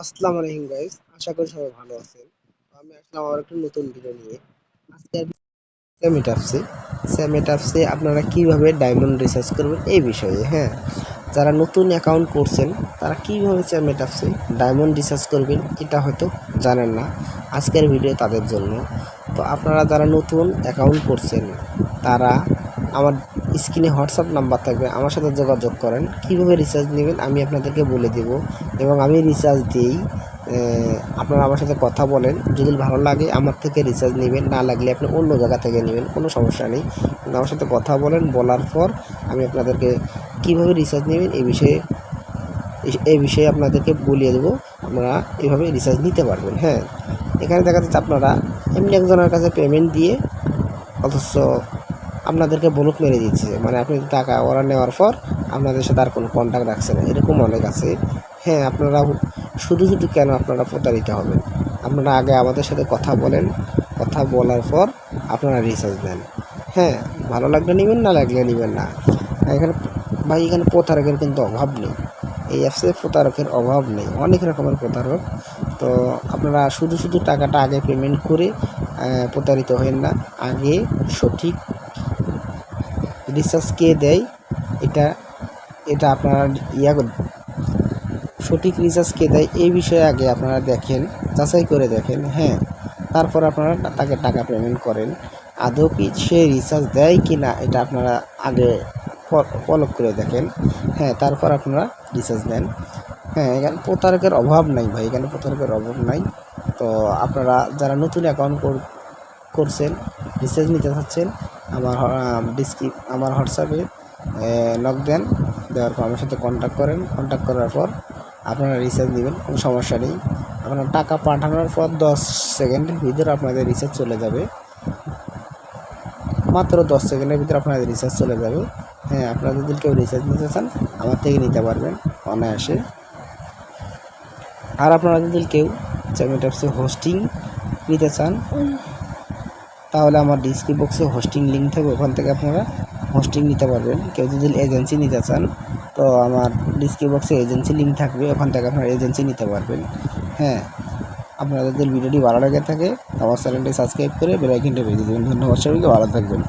আসসালামু আলাইকুম গাইস আশা করি সবাই ভালো আছেন। আমি আসলাম আবার একটা নতুন ভিডিও নিয়ে। আজকে আমি স্যাম এটাপসে স্যাম এটাপসে আপনারা কীভাবে ডায়মন্ড রিসার্চ করবেন এই বিষয়ে হ্যাঁ? যারা নতুন অ্যাকাউন্ট করছেন, তারা কীভাবে স্যাম এটাপসে ডায়মন্ড রিসার্চ করবেন, এটা হয়তো জানেন না আজকের ভিডিও তাদের জন্য। তো আপনারা যারা নতুন অ্যাকাউন্ট করছেন, তারা আমার স্ক্রিনে হোয়াটসঅ্যাপ নাম্বার থাকবে, আমার সাথে যোগাযোগ করেন। কীভাবে রিচার্জ নেবেন আমি আপনাদেরকে বলে দেব এবং আমি রিচার্জ দিই আপনারা আমার সাথে কথা বলেন। যদি ভালো লাগে আমার থেকে রিচার্জ নেবেন, না লাগলে আপনি অন্য জায়গা থেকে নেবেন, কোনো সমস্যা নেই। কিন্তু আমার সাথে কথা বলেন, বলার পর আমি আপনাদেরকে কীভাবে রিচার্জ নেবেন এই বিষয়ে এই বিষয়ে আপনাদেরকে বলিয়ে দেবো। আপনারা এভাবে রিচার্জ নিতে পারবেন হ্যাঁ। এখানে দেখা যাচ্ছে আপনারা এমনি একজনের কাছে পেমেন্ট দিয়ে অথচ আপনাদেরকে ব্লক মেরে দিচ্ছে মানে আপনি টাকা ওরা নেওয়ার পর আপনাদের সাথে আর কোনো কন্ট্যাক্ট রাখছে না। এরকম অনেক আছে। হ্যাঁ আপনারা শুধু শুধু কেন আপনারা প্রতারিত হবেন? আপনারা আগে আমাদের সাথে কথা বলেন। কথা বলার পর আপনারা রিচার্জ দেন হ্যাঁ ভালো লাগলে নেবেন, না লাগলে নেবেন না। এখানে ভাই, এখানে প্রতারকের কিন্তু অভাব নেই। এই অ্যাপসে প্রতারকের অভাব নেই। অনেক রকমের প্রতারক। তো আপনারা শুধু শুধু টাকাটা আগে পেমেন্ট করে প্রতারিত হবেন না। আগে সঠিক রিচার্জ কে দেয়, এটা এটা আপনারা ইয়া সঠিক রিচার্জ কে দেয়, এই বিষয়ে আগে আপনারা দেখেন, যাচাই করে দেখেন হ্যাঁ। তারপর আপনারা তাকে টাকা পেমেন্ট করেন। আদৌ কি সে রিচার্জ দেয় কি না, এটা আপনারা আগে ফলো করে দেখেন। হ্যাঁ তারপর আপনারা রিচার্জ দেন হ্যাঁ এখানে প্রতারকের অভাব নাই ভাই, এখানে প্রতারকের অভাব নাই। তো আপনারা যারা নতুন অ্যাকাউন্ট করছেন রিচার্জ নিতে চাচ্ছেন আমার ডিসক্রিপ আমার হোয়াটসঅ্যাপে নক দেন, দেওয়ার পর আমার সাথে কন্ট্যাক্ট করেন। কন্ট্যাক্ট করার পর আপনারা রিচার্জ দেবেন, কোনো সমস্যা নেই। আপনার টাকা পাঠানোর পর দশ সেকেন্ডের ভিতরে আপনাদের রিচার্জ চলে যাবে। মাত্র দশ সেকেন্ডের ভিতরে আপনাদের রিচার্জ চলে যাবে। হ্যাঁ আপনারা যদি কেউ রিচার্জ নিতে চান, আমার থেকে নিতে পারবেন অনায়াসে। আর আপনারা যদি কেউ চ্যামেটাপসে হোস্টিং নিতে চান তাহলে আমার ডিসক্রিপ বক্সে হোস্টিং লিঙ্ক থাকবে, ওখান থেকে আপনারা হোস্টিং নিতে পারবেন। কেউ যদি এজেন্সি নিতে চান, তো আমার ডিসক্রিপ বক্সে এজেন্সি লিঙ্ক থাকবে, ওখান থেকে আপনারা এজেন্সি নিতে পারবেন। হ্যাঁ আপনাদের ভিডিওটি ভালো লাগে থাকে আমার চ্যানেলটি সাবস্ক্রাইব করে বেলাইকিনটা বেজে দেবেন। ধন্যবাদ সবাইকে, ভালো থাকবেন।